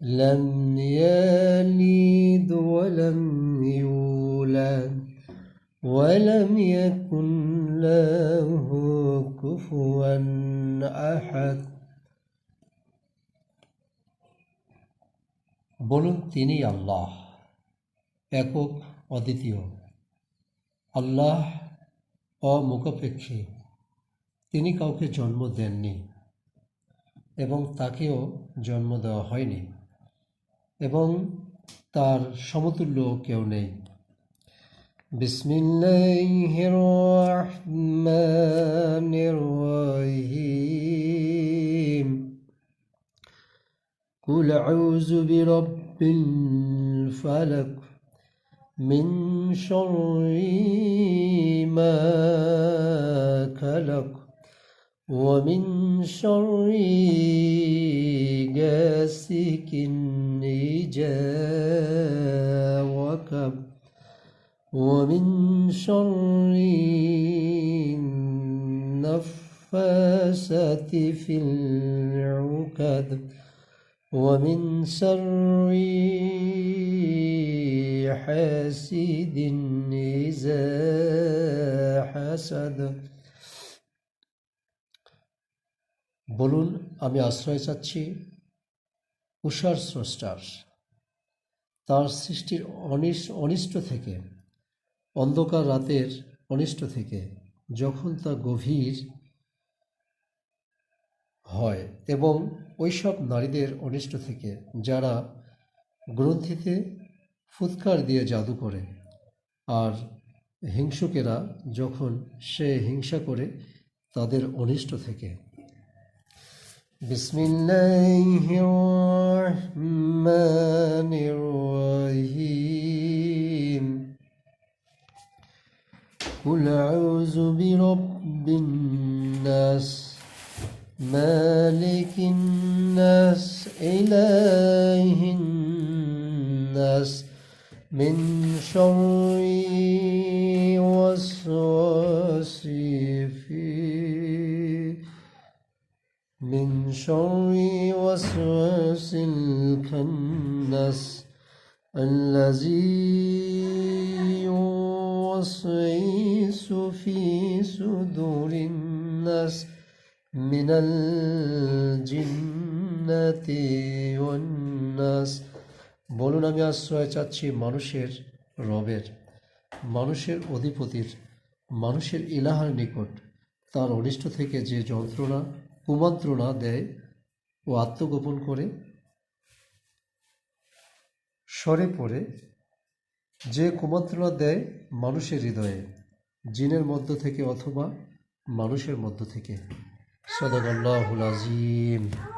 لم يلد ولم يولد ولم يكن له كفوا أحد বলুন তিনি আল্লাহ একক অদ্বিতীয় আল্লাহ অমুখাপেক্ষী তিনি কাউকে জন্ম দেননি এবং তাকেও জন্ম দেওয়া হয়নি এবং তার সমতুল্য কেউ নেই বিসমিল্লাহির রহমানির রহিম قل أعوذ برب الفلق من شر ما خلق ومن شر غاسق إذا وقب ومن شر النفاسات في العقد ومن شر حاسد إذا حسد বলুন আমি আশ্রয় চাচ্ছি উষার স্রষ্টার। তার সৃষ্টির অনিস অনিষ্ট থেকে, অন্ধকার রাতের অনিষ্ট থেকে যখন তা গভীর হয় এবং ওইসব নারীদের অনিষ্ট থেকে যারা গ্রন্থিতে ফুৎকার দিয়ে জাদু করে আর হিংসুকেরা যখন সে হিংসা করে তাদের অনিষ্ট থেকে بسم الله الرحمن الرحيم. قل أعوذ برب الناس مالك الناس إله الناس من شر وسواس في من شر وسواس الخناس الذي يوسوس في صدور الناس من الجنة والناس বলুন আমি আশ্রয় চাচ্ছি মানুষের রবের মানুষের অধিপতির মানুষের ইলাহার নিকট তার অনিষ্ট থেকে যে যন্ত্রণা কুমন্ত্রণা দেয় ও আত্মগোপন করে। সরে পড়ে, যে কুমন্ত্রণা দেয় মানুষের হৃদয়ে, জিনের মধ্য থেকে অথবা মানুষের মধ্য থেকে। সদাগল্লাহুল আজিম